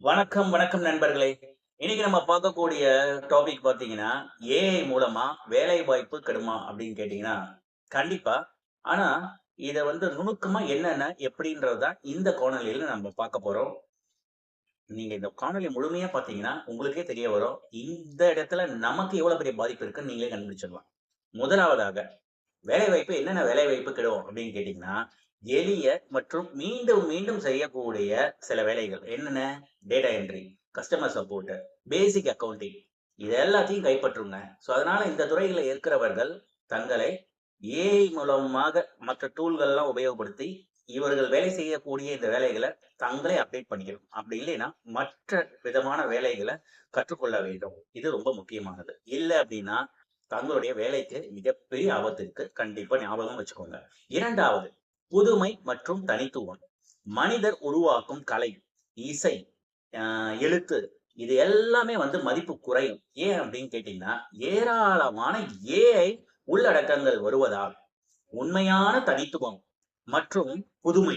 வணக்கம் வணக்கம் நண்பர்களே. இன்னைக்கு நம்ம பார்க்கக்கூடிய டாபிக் பார்த்தீங்கன்னா ஏஐ மூலமா வேலை வாய்ப்பு கெடுமா அப்படின்னு கேட்டீங்கன்னா கண்டிப்பா. ஆனா இதை வந்து நுணுக்கமா என்னென்ன எப்படின்றதுதான் இந்த காணொலியில நம்ம பார்க்க போறோம். நீங்க இந்த காணொலி முழுமையா பார்த்தீங்கன்னா உங்களுக்கே தெரிய வரும். இந்த இடத்துல நமக்கு எவ்வளவு பெரிய பாதிப்பு இருக்குன்னு நீங்களே கண்டுபிடிச்சிடலாம். முதலாவதாக வேலை வாய்ப்பு என்னென்ன வேலை வாய்ப்பு கெடுவோம் அப்படின்னு கேட்டீங்கன்னா எளிய மற்றும் மீண்டும் மீண்டும் செய்யக்கூடிய சில வேலைகள். என்னென்ன? Data entry customer support basic accounting இது எல்லாத்தையும் கைப்பற்றுங்க. ஸோ அதனால இந்த துறையில் இருக்கிறவர்கள் தங்களை ஏஐ மூலமாக மற்ற டூல்கள்லாம் உபயோகப்படுத்தி இவர்கள் வேலை செய்யக்கூடிய இந்த வேலைகளை தங்களே அப்டேட் பண்ணிக்கணும். அப்படி இல்லைன்னா மற்ற விதமான வேலைகளை கற்றுக்கொள்ள வேண்டும். இது ரொம்ப முக்கியமானது. இல்லை அப்படின்னா தங்களுடைய வேலைக்கு மிகப்பெரிய ஆபத்துக்கு கண்டிப்பா ஞாபகம் வச்சுக்கோங்க. இரண்டாவது புதுமை மற்றும் தனித்துவம். மனிதர் உருவாக்கும் கலை இசை ஆஹ் எழுத்து இது எல்லாமே வந்து மதிப்பு குறையும். ஏன் அப்படின்னு கேட்டீங்கன்னா ஏராளமான ஏஐ உள்ளடக்கங்கள் வருவதால் உண்மையான தனித்துவம் மற்றும் புதுமை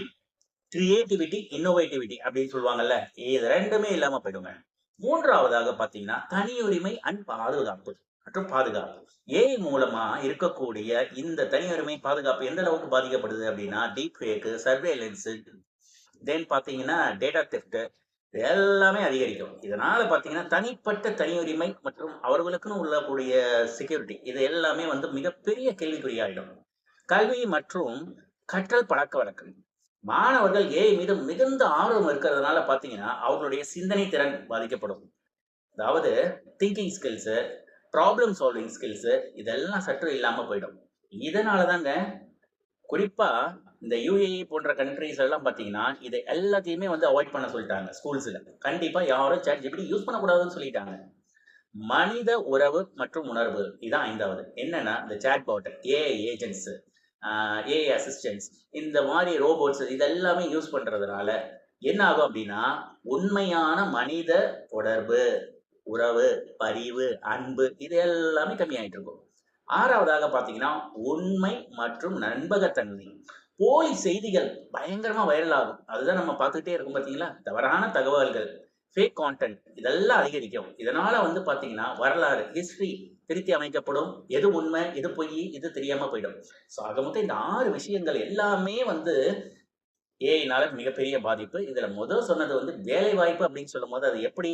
கிரியேட்டிவிட்டி இன்னோவேட்டிவிட்டி அப்படின்னு சொல்லுவாங்கல்ல இது ரெண்டுமே இல்லாம போயிடுங்க. மூன்றாவதாக பாத்தீங்கன்னா தனியுரிமை அண்ட் பாதுகாப்பு. மற்றும் பாதுகாப்பு. ஏஐ மூலமா இருக்கக்கூடிய இந்த தனியுரிமை பாதுகாப்பு எந்த அளவுக்கு பாதிக்கப்படுது அப்படின்னா டீப் ஃபேக்கு சர்வேலன்ஸு தென் பார்த்தீங்கன்னா டேட்டா தெஃப்ட் எல்லாமே அதிகரிக்கும். இதனால பார்த்தீங்கன்னா தனிப்பட்ட தனியுரிமை மற்றும் அவர்களுக்குன்னு உள்ளக்கூடிய செக்யூரிட்டி இது எல்லாமே வந்து மிகப்பெரிய கேள்விக்குறியாயிடும். கல்வி மற்றும் கற்றல் பழக்க வழக்கம். மாணவர்கள் ஏஐ மீது மிகுந்த ஆர்வம் இருக்கிறதுனால பார்த்தீங்கன்னா அவர்களுடைய சிந்தனை திறன் பாதிக்கப்படும். அதாவது thinking skills problem solving skills இதெல்லாம் சற்று இல்லாமல் போயிடும். இதனால தாங்க குறிப்பாக இந்த யுஏஇ போன்ற கண்ட்ரிஸ் எல்லாம் பார்த்தீங்கன்னா இதை எல்லாத்தையுமே வந்து அவாய்ட் பண்ண சொல்லிட்டாங்க ஸ்கூல்ஸில் கண்டிப்பாக யாரும் சேட் ஜிபிடி யூஸ் பண்ணக்கூடாதுன்னு சொல்லிட்டாங்க. மனித உறவு மற்றும் உணர்வு இதான் ஐந்தாவது. என்னன்னா இந்த chat bots AI agents AI assistance இந்த மாதிரி ரோபோட்ஸ் இதெல்லாமே யூஸ் பண்றதுனால என்ன ஆகும் அப்படின்னா உண்மையான மனித தொடர்பு உறவு பரிவு அன்பு இது எல்லாமே கம்மியாயிட்டு இருக்கும் ஆறாவதாக பார்த்தீங்கன்னா உண்மை மற்றும் நண்பகத்தன்மை. போலி செய்திகள் பயங்கரமா வைரல் ஆகும். அதுதான் நம்ம பார்த்துக்கிட்டே இருக்கும் பார்த்தீங்களா? தவறான தகவல்கள் ஃபேக் கான்டென்ட் இதெல்லாம் அதிகரிக்கும். இதனால வந்து பார்த்தீங்கன்னா வரலாறு ஹிஸ்டரி திருத்தி அமைக்கப்படும். எது உண்மை எது பொய் இது தெரியாம போயிடும். ஸோ ஆக மொத்தம் இந்த ஆறு விஷயங்கள் எல்லாமே வந்து ஏஐனால மிகப்பெரிய பாதிப்பு. இதுல முதல் சொன்னது வந்து வேலை வாய்ப்பு அப்படின்னு சொல்லும் போது அது எப்படி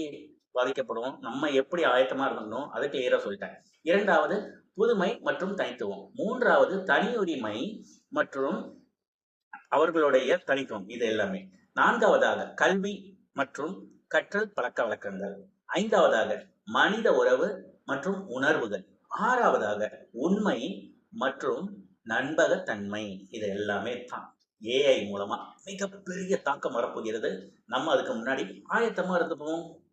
பாதிக்கப்படும் நம்ம எப்படி ஆயத்தமா இருந்தோம் அதை கிளியரா சொல்லிட்டேன். இரண்டாவது புதுமை மற்றும் தனித்துவம். மூன்றாவது தனியுரிமை மற்றும் அவர்களுடைய தனித்துவம். இது எல்லாமே. நான்காவதாக கல்வி மற்றும் கற்றல் பழக்க வழக்கங்கள். ஐந்தாவதாக மனித உறவு மற்றும் உணர்வுகள். ஆறாவதாக உண்மை மற்றும் நண்பகத்தன்மை. இது எல்லாமே தான். ஏஐ மூலமா மிகப்பெரிய தாக்கம் வரப்போகிறது. நம்ம அதுக்கு முன்னாடி ஆயத்தமா இருந்துப்போம்.